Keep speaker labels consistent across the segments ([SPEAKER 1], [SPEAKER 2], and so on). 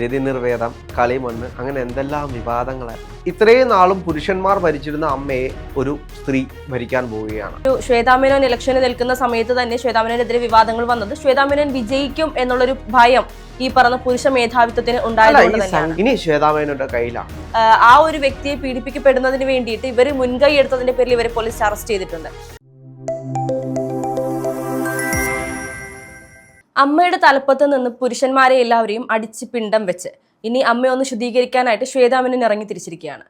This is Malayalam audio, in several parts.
[SPEAKER 1] രതി നിർവേദം കളിമണ്ണ് അങ്ങനെ എന്തെല്ലാം വിവാദങ്ങളായിരുന്നു ഇത്രയും നാളും പുരുഷന്മാർ ഭരിച്ചിരുന്ന അമ്മയെ ഒരു സ്ത്രീ ഭരിക്കാൻ പോവുകയാണ്.
[SPEAKER 2] ഒരു ശ്വേതാമേനോൻ ഇലക്ഷന് നിൽക്കുന്ന സമയത്ത് തന്നെ ശ്വേതാമേനോനെതിരെ വിവാദങ്ങൾ വന്നത് ശ്വേതാമേനോൻ വിജയിക്കും എന്നുള്ളൊരു ഭയം ഈ പറഞ്ഞ പുരുഷ മേധാവിത്വത്തിന്
[SPEAKER 1] ഉണ്ടായിരുന്നു
[SPEAKER 2] ഉണ്ടായതുകൊണ്ട് തന്നെയാണ്.
[SPEAKER 1] ഇനി ശ്വേതാമേനോന്റെ കയ്യിലാണ്.
[SPEAKER 2] ആ ഒരു വ്യക്തിയെ പീഡിപ്പിക്കപ്പെടുന്നതിന് വേണ്ടിയിട്ട് ഇവർ മുൻകൈ എടുത്തതിന്റെ പേരിൽ ഇവരെ പോലീസ് അറസ്റ്റ് ചെയ്തിട്ടുണ്ട്. അമ്മയുടെ തലപ്പത്ത് നിന്ന് പുരുഷന്മാരെ എല്ലാവരെയും അടിച്ച് പിണ്ടം വെച്ച് ഇനി അമ്മയെ ഒന്ന് ശുദ്ധീകരിക്കാനായിട്ട് ശ്വേതാമനൻ ഇറങ്ങി തിരിച്ചിരിക്കുകയാണ്.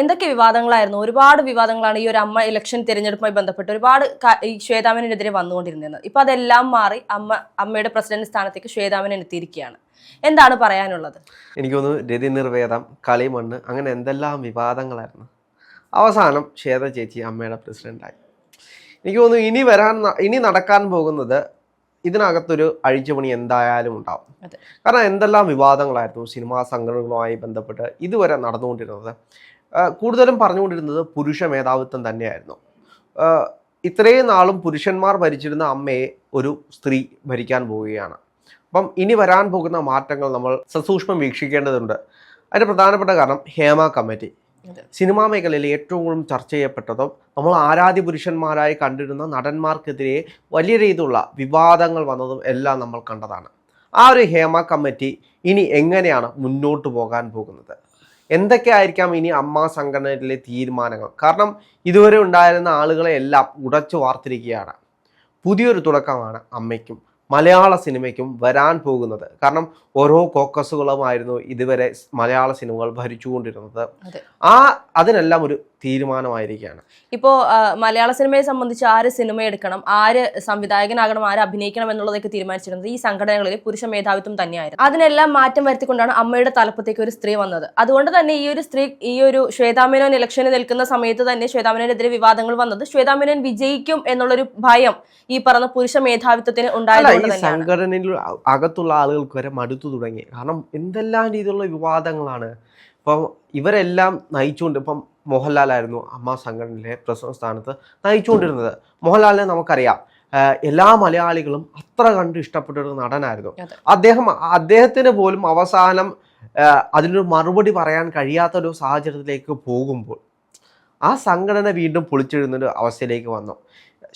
[SPEAKER 2] എന്തൊക്കെ വിവാദങ്ങളായിരുന്നു? ഒരുപാട് വിവാദങ്ങളാണ് ഈ ഒരു അമ്മ ഇലക്ഷൻ തിരഞ്ഞെടുപ്പുമായി ബന്ധപ്പെട്ട് ഒരുപാട് ഈ ശ്വേതാമനെതിരെ വന്നുകൊണ്ടിരുന്നത്. ഇപ്പൊ അതെല്ലാം മാറി അമ്മ അമ്മയുടെ പ്രസിഡന്റ് സ്ഥാനത്തേക്ക് ശ്വേതാമനൻ എത്തിയിരിക്കുകയാണ്. എന്താണ് പറയാനുള്ളത്?
[SPEAKER 1] എനിക്ക് തോന്നുന്നു രതി നിർവേദം കളിമണ്ണ് അങ്ങനെ എന്തെല്ലാം വിവാദങ്ങളായിരുന്നു. അവസാനം ശ്വേത ചേച്ചി അമ്മയുടെ പ്രസിഡന്റായി. എനിക്ക് തോന്നുന്നു ഇനി വരാൻ ഇനി നടക്കാൻ പോകുന്നത് ഇതിനകത്തൊരു അഴിച്ചുപണി എന്തായാലും ഉണ്ടാവും. കാരണം എന്തെല്ലാം വിവാദങ്ങളായിരുന്നു സിനിമാ സംഘടനകളുമായി ബന്ധപ്പെട്ട് ഇതുവരെ നടന്നുകൊണ്ടിരുന്നത്. കൂടുതലും പറഞ്ഞുകൊണ്ടിരുന്നത് പുരുഷ മേധാവിത്വം തന്നെയായിരുന്നു. ഇത്രയും നാളും പുരുഷന്മാർ ഭരിച്ചിരുന്ന അമ്മയെ ഒരു സ്ത്രീ ഭരിക്കാൻ പോവുകയാണ്. അപ്പം ഇനി വരാൻ പോകുന്ന മാറ്റങ്ങൾ നമ്മൾ സസൂക്ഷ്മം വീക്ഷിക്കേണ്ടതുണ്ട്. അതിന്റെ പ്രധാനപ്പെട്ട കാരണം ഹേമ കമ്മിറ്റി. സിനിമാ മേഖലയിൽ ഏറ്റവും കൂടുതൽ ചർച്ച ചെയ്യപ്പെട്ടതും നമ്മൾ ആരാധ്യ പുരുഷന്മാരായി കണ്ടിരുന്ന നടന്മാർക്കെതിരെ വലിയ രീതിയിലുള്ള വിവാദങ്ങൾ വന്നതും എല്ലാം നമ്മൾ കണ്ടതാണ്. ആ ഒരു ഹേമ കമ്മിറ്റി ഇനി എങ്ങനെയാണ് മുന്നോട്ട് പോകാൻ പോകുന്നത്? എന്തൊക്കെയായിരിക്കാം ഇനി അമ്മ സംഘടനയിലെ തീരുമാനങ്ങൾ? കാരണം ഇതുവരെ ഉണ്ടായിരുന്ന ആളുകളെ എല്ലാം ഉടച്ചു വാർത്തിരിക്കുകയാണ്. പുതിയൊരു തുടക്കമാണ് അമ്മയ്ക്കും മലയാള സിനിമയ്ക്കും വരാൻ പോകുന്നത്. കാരണം ഓരോ കോക്കസുകളുമായിരുന്നു ഇതുവരെ മലയാള സിനിമകൾ ഭരിച്ചുകൊണ്ടിരുന്നത്. ആ അതിനെല്ലാം ഒരു തീരുമാനമായിരിക്കുകയാണ്.
[SPEAKER 2] ഇപ്പോ മലയാള സിനിമയെ സംബന്ധിച്ച് ആര് സിനിമ എടുക്കണം ആര് സംവിധായകനാകണം ആര് അഭിനയിക്കണം എന്നുള്ളതൊക്കെ തീരുമാനിച്ചിരുന്നത് ഈ സംഘടനകളിൽ പുരുഷ മേധാവിത്വം തന്നെയായിരുന്നു. അതിനെല്ലാം മാറ്റം വരുത്തിക്കൊണ്ടാണ് അമ്മയുടെ തലപ്പത്തേക്ക് ഒരു സ്ത്രീ വന്നത്. അതുകൊണ്ട് തന്നെ ഈ ഒരു സ്ത്രീ ഈ ഒരു ശ്വേതാമേനോൻ ഇലക്ഷന് നിൽക്കുന്ന സമയത്ത് തന്നെ ശ്വേതാമേനോനെതിരെ വിവാദങ്ങൾ വന്നത് ശ്വേതാമേനോൻ വിജയിക്കും എന്നുള്ളൊരു ഭയം ഈ പറഞ്ഞ പുരുഷ മേധാവിത്വത്തിന് ഉണ്ടായതുകൊണ്ട്
[SPEAKER 1] ഈ സംഘടനയിൽ അകത്തുള്ള ആളുകൾക്ക് വരെ മടുത്തു തുടങ്ങി. കാരണം എന്തെല്ലാം രീതിയിലുള്ള വിവാദങ്ങളാണ്. ഇപ്പം ഇവരെല്ലാം നയിച്ചുകൊണ്ട് ഇപ്പം മോഹൻലാലായിരുന്നു അമ്മ സംഘടനയിലെ പ്രസിഡന്റ് സ്ഥാനത്ത് നയിച്ചുകൊണ്ടിരുന്നത്. മോഹൻലാലിനെ നമുക്കറിയാം. എല്ലാ മലയാളികളും അത്ര കണ്ട് ഇഷ്ടപ്പെട്ട ഒരു നടനായിരുന്നു അദ്ദേഹം അദ്ദേഹത്തിന് പോലും അവസാനം അതിനൊരു മറുപടി പറയാൻ കഴിയാത്ത ഒരു സാഹചര്യത്തിലേക്ക് പോകുമ്പോൾ ആ സംഘടന വീണ്ടും പൊളിച്ചെഴുന്നൊരു അവസ്ഥയിലേക്ക് വന്നു.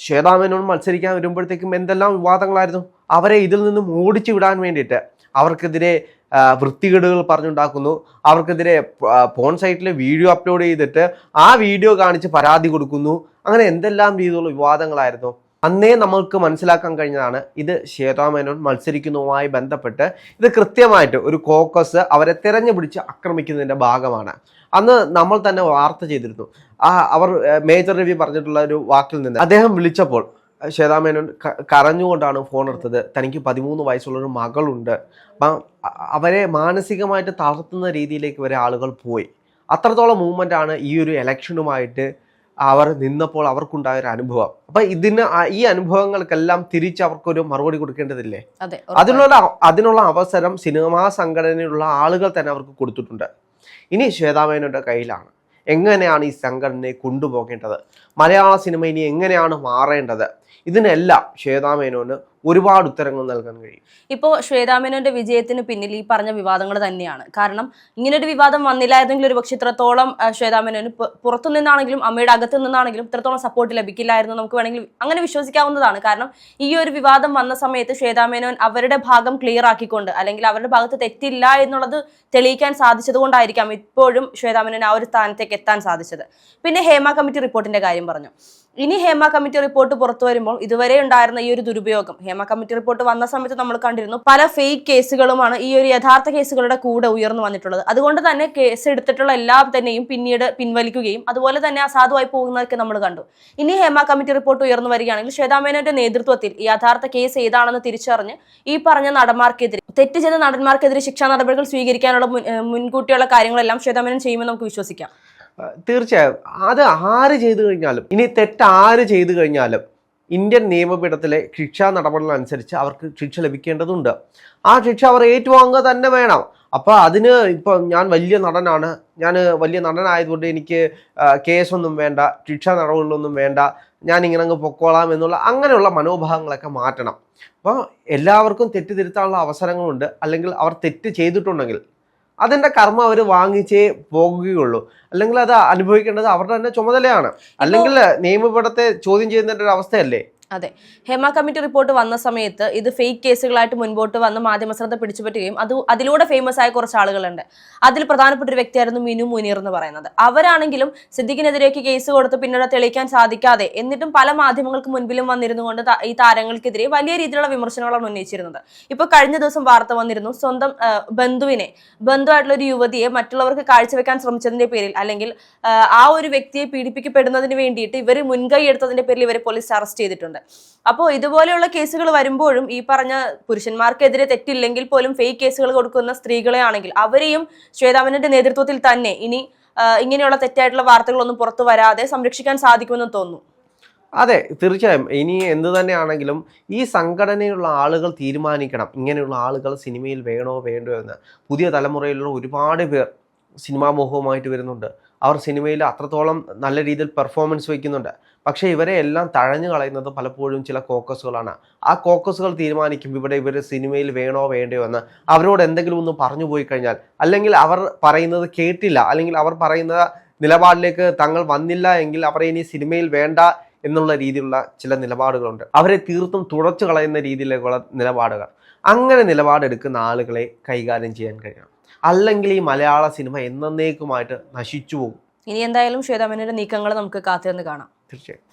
[SPEAKER 1] ശ്വേതാമേനോൻ മത്സരിക്കാൻ വരുമ്പോഴത്തേക്കും എന്തെല്ലാം വിവാദങ്ങളായിരുന്നു? അവരെ ഇതിൽ നിന്നും ഓടിച്ചു വിടാൻ വേണ്ടിയിട്ട് അവർക്കെതിരെ വൃത്തികേടുകൾ പറഞ്ഞുണ്ടാക്കുന്നു. അവർക്കെതിരെ ഫോൺ സൈറ്റിൽ വീഡിയോ അപ്ലോഡ് ചെയ്തിട്ട് ആ വീഡിയോ കാണിച്ച് പരാതി കൊടുക്കുന്നു. അങ്ങനെ എന്തെല്ലാം രീതിയിലുള്ള വിവാദങ്ങളായിരുന്നു? അന്നേ നമ്മൾക്ക് മനസ്സിലാക്കാൻ കഴിഞ്ഞതാണ് ഇത് ശ്വേതാമേനോൻ മത്സരിക്കുന്നതുമായി ബന്ധപ്പെട്ട് ഇത് കൃത്യമായിട്ട് ഒരു കോക്കസ് അവരെ തിരഞ്ഞു പിടിച്ച് ആക്രമിക്കുന്നതിന്റെ ഭാഗമാണ്. അന്ന് നമ്മൾ തന്നെ വാർത്ത ചെയ്തിരുന്നു. ആ അവർ മേജർ രവി പറഞ്ഞിട്ടുള്ള ഒരു വാക്കിൽ നിന്ന് അദ്ദേഹം വിളിച്ചപ്പോൾ ശ്വേതാമേനോൻ കരഞ്ഞുകൊണ്ടാണ് ഫോൺ എടുത്തത്. തനിക്ക് പതിമൂന്ന് വയസ്സുള്ള ഒരു മകളുണ്ട്. അപ്പം അവരെ മാനസികമായിട്ട് തളർത്തുന്ന രീതിയിലേക്ക് വരെ ആളുകൾ പോയി. അത്രത്തോളം മൂവ്മെന്റ് ആണ് ഈ ഒരു ഇലക്ഷനുമായിട്ട് അവർ നിന്നപ്പോൾ അവർക്കുണ്ടായ ഒരു അനുഭവം. അപ്പൊ ഇതിന് ഈ അനുഭവങ്ങൾക്കെല്ലാം തിരിച്ച് അവർക്കൊരു മറുപടി കൊടുക്കേണ്ടതില്ലേ?
[SPEAKER 2] അതെ
[SPEAKER 1] അതിനുള്ള അതിനുള്ള അവസരം സിനിമാ സംഘടനയിലുള്ള ആളുകൾ തന്നെ അവർക്ക് കൊടുത്തിട്ടുണ്ട്. ഇനി ശ്വേതാമേനോന്റെ കയ്യിലാണ്. എങ്ങനെയാണ് ഈ സംഘടനയെ കൊണ്ടുപോകേണ്ടത്? മലയാള സിനിമ ഇനി എങ്ങനെയാണ് മാറേണ്ടത്? ഇതിനെല്ലാം ശ്വേതാമേനോന് ഒരുപാട് ഉത്തരങ്ങൾ നൽകാൻ കഴിയും.
[SPEAKER 2] ഇപ്പോ ശ്വേതാമേനോന്റെ വിജയത്തിന് പിന്നിൽ ഈ പറഞ്ഞ വിവാദങ്ങൾ തന്നെയാണ്. കാരണം ഇങ്ങനൊരു വിവാദം വന്നില്ലായിരുന്നെങ്കിൽ ഒരു പക്ഷെ ഇത്രത്തോളം ശ്വേതാമേനോന് പുറത്തു നിന്നാണെങ്കിലും അമ്മയുടെ അകത്തു നിന്നാണെങ്കിലും ഇത്രത്തോളം സപ്പോർട്ട് ലഭിക്കില്ലായിരുന്നു നമുക്ക് വേണമെങ്കിൽ അങ്ങനെ വിശ്വസിക്കാവുന്നതാണ്. കാരണം ഈ ഒരു വിവാദം വന്ന സമയത്ത് ശ്വേതാമേനോൻ അവരുടെ ഭാഗം ക്ലിയർ ആക്കിക്കൊണ്ട് അല്ലെങ്കിൽ അവരുടെ ഭാഗത്ത് തെറ്റില്ല എന്നുള്ളത് തെളിയിക്കാൻ സാധിച്ചത് കൊണ്ടായിരിക്കാം ഇപ്പോഴും ശ്വേതാമേനോൻ ആ ഒരു സ്ഥാനത്തേക്ക് എത്താൻ സാധിച്ചത്. പിന്നെ ഹേമ കമ്മിറ്റി റിപ്പോർട്ടിന്റെ കാര്യം പറഞ്ഞു. ഇനി ഹേമ കമ്മിറ്റി റിപ്പോർട്ട് പുറത്തു വരുമ്പോൾ ഇതുവരെ ഉണ്ടായിരുന്ന ഈ ഒരു ദുരുപയോഗം ഹേമ കമ്മിറ്റി റിപ്പോർട്ട് വന്ന സമയത്ത് നമ്മൾ കണ്ടിരുന്നു പല ഫേക്ക് കേസുകളുമാണ് ഈ ഒരു യഥാർത്ഥ കേസുകളുടെ കൂടെ ഉയർന്നു വന്നിട്ടുള്ളത്. അതുകൊണ്ട് തന്നെ കേസ് എടുത്തിട്ടുള്ള എല്ലാം തന്നെയും പിന്നീട് പിൻവലിക്കുകയും അതുപോലെ തന്നെ അസാധുവായി പോകുന്നതൊക്കെ നമ്മൾ കണ്ടു. ഇനി ഹേമ കമ്മിറ്റി റിപ്പോർട്ട് ഉയർന്നു വരികയാണെങ്കിൽ ശ്വേതാമേനോന്റെ നേതൃത്വത്തിൽ യഥാർത്ഥ കേസ് ഏതാണെന്ന് തിരിച്ചറിഞ്ഞ് ഈ പറഞ്ഞ നടന്മാർക്കെതിരെ തെറ്റ് ചെയ്ത നടന്മാർക്കെതിരെ ശിക്ഷാ നടപടികൾ സ്വീകരിക്കാനുള്ള മുൻകൂട്ടിയുള്ള കാര്യങ്ങളെല്ലാം ശ്വേതാമേനോൻ ചെയ്യുമെന്ന് നമുക്ക് വിശ്വസിക്കാം.
[SPEAKER 1] തീർച്ചയായും. അത് ആര് ചെയ്തു കഴിഞ്ഞാലും ഇനി തെറ്റ് ആര് ചെയ്തു കഴിഞ്ഞാലും ഇന്ത്യൻ നിയമപീഠത്തിലെ ശിക്ഷാ നടപടികൾ അനുസരിച്ച് അവർക്ക് ശിക്ഷ ലഭിക്കേണ്ടതുണ്ട്. ആ ശിക്ഷ അവർ ഏറ്റുവാങ്ങുക തന്നെ വേണം. അപ്പോൾ അതിന് ഇപ്പോൾ ഞാൻ വലിയ നടനാണ്. ഞാൻ വലിയ നടനായതുകൊണ്ട് എനിക്ക് കേസൊന്നും വേണ്ട ശിക്ഷാ നടപടികളൊന്നും വേണ്ട. ഞാൻ ഇങ്ങനെ അങ്ങ് പൊക്കോളാം എന്നുള്ള അങ്ങനെയുള്ള മനോഭാവങ്ങളൊക്കെ മാറ്റണം. അപ്പോൾ എല്ലാവർക്കും തെറ്റ് തിരുത്താനുള്ള അവസരങ്ങളുണ്ട്. അല്ലെങ്കിൽ അവർ തെറ്റ് ചെയ്തിട്ടുണ്ടെങ്കിൽ അതിന്റെ കർമ്മം അവർ വാങ്ങിച്ചേ പോകുകയുള്ളൂ. അല്ലെങ്കിൽ അത് അനുഭവിക്കേണ്ടത് അവരുടെ തന്നെ ചുമതലയാണ്. അല്ലെങ്കിൽ നിയമപടത്തെ ചോദ്യം ചെയ്യുന്നതിന്റെ ഒരു അവസ്ഥയല്ലേ?
[SPEAKER 2] അതെ. ഹേമ കമ്മിറ്റി റിപ്പോർട്ട് വന്ന സമയത്ത് ഇത് ഫേക്ക് കേസുകളായിട്ട് മുൻപോട്ട് വന്ന് മാധ്യമ ശ്രദ്ധ പിടിച്ചുപറ്റുകയും അത് അതിലൂടെ ഫേമസ് ആയ കുറച്ച് ആളുകളുണ്ട്. അതിൽ പ്രധാനപ്പെട്ട ഒരു വ്യക്തിയായിരുന്നു മിനു മുനീർ എന്ന് പറയുന്നത്. അവരാണെങ്കിലും സിദ്ദിഖിനെതിരേക്ക് കേസ് കൊടുത്ത് പിന്നീട് തെളിയിക്കാൻ സാധിക്കാതെ എന്നിട്ടും പല മാധ്യമങ്ങൾക്ക് മുൻപിലും വന്നിരുന്നു കൊണ്ട് ഈ താരങ്ങൾക്കെതിരെ വലിയ രീതിയിലുള്ള വിമർശനങ്ങളാണ് ഉന്നയിച്ചിരുന്നത്. ഇപ്പൊ കഴിഞ്ഞ ദിവസം വാർത്ത വന്നിരുന്നു സ്വന്തം ബന്ധുവിനെ ബന്ധുവായിട്ടുള്ള ഒരു യുവതിയെ മറ്റുള്ളവർക്ക് കാഴ്ചവെക്കാൻ ശ്രമിച്ചതിന്റെ പേരിൽ അല്ലെങ്കിൽ ആ ഒരു വ്യക്തിയെ പീഡിപ്പിക്കപ്പെടുന്നതിന് വേണ്ടിയിട്ട് ഇവർ മുൻകൈ എടുത്തതിന്റെ പേരിൽ ഇവരെ പോലീസ് അറസ്റ്റ് ചെയ്തിട്ടുണ്ട്. അപ്പോൾ ഇതുപോലെയുള്ള കേസുകൾ വരുമ്പോഴും ഈ പറഞ്ഞ പുരുഷന്മാർക്കെതിരെ തെറ്റില്ലെങ്കിൽ പോലും ഫേക്ക് കേസുകൾ കൊടുക്കുന്ന സ്ത്രീകളെ ആണെങ്കിൽ അവരെയും ശ്വേതാമനന്റെ നേതൃത്വത്തിൽ തന്നെ ഇനി ഇങ്ങനെയുള്ള തെറ്റായിട്ടുള്ള വാർത്തകളൊന്നും പുറത്തു വരാതെ സംരക്ഷിക്കാൻ സാധിക്കുമെന്ന് തോന്നുന്നു.
[SPEAKER 1] അതെ തീർച്ചയായും. ഇനി എന്ത് തന്നെയാണെങ്കിലും ഈ സംഘടനയുള്ള ആളുകൾ തീരുമാനിക്കണം. ഇങ്ങനെയുള്ള ആളുകൾ സിനിമയിൽ വേണോ വേണ്ടോ എന്ന്. പുതിയ തലമുറയിലുള്ള ഒരുപാട് പേർ സിനിമാ മോഹവുമായിട്ട് വരുന്നുണ്ട്. അവർ സിനിമയിൽ അത്രത്തോളം നല്ല രീതിയിൽ പെർഫോമൻസ് വയ്ക്കുന്നുണ്ട്. പക്ഷേ ഇവരെ എല്ലാം തഴഞ്ഞു കളയുന്നത് പലപ്പോഴും ചില കോക്കസുകളാണ്. ആ കോക്കസുകൾ തീരുമാനിക്കും ഇവിടെ ഇവർ സിനിമയിൽ വേണോ വേണ്ടയോ എന്ന്. അവരോട് എന്തെങ്കിലും ഒന്ന് പറഞ്ഞു പോയി കഴിഞ്ഞാൽ അല്ലെങ്കിൽ അവർ പറയുന്നത് കേട്ടില്ല അല്ലെങ്കിൽ അവർ പറയുന്ന നിലപാടിലേക്ക് തങ്ങൾ വന്നില്ല എങ്കിൽ അവർ ഇനി സിനിമയിൽ വേണ്ട എന്നുള്ള രീതിയിലുള്ള ചില നിലപാടുകളുണ്ട്. അവരെ തീർത്തും തുടച്ചു കളയുന്ന രീതിയിലേക്കുള്ള നിലപാടുകൾ. അങ്ങനെ നിലപാടെടുക്കുന്ന ആളുകളെ കൈകാര്യം ചെയ്യാൻ കഴിയണം. അല്ലെങ്കിൽ ഈ മലയാള സിനിമ എന്നേക്കുമായിട്ട് നശിച്ചു പോകും.
[SPEAKER 2] ഇനി എന്തായാലും ശ്വേതാമേനയുടെ നീക്കങ്ങൾ നമുക്ക് കാത്തിരുന്ന് കാണാം.
[SPEAKER 1] തീർച്ചയായും.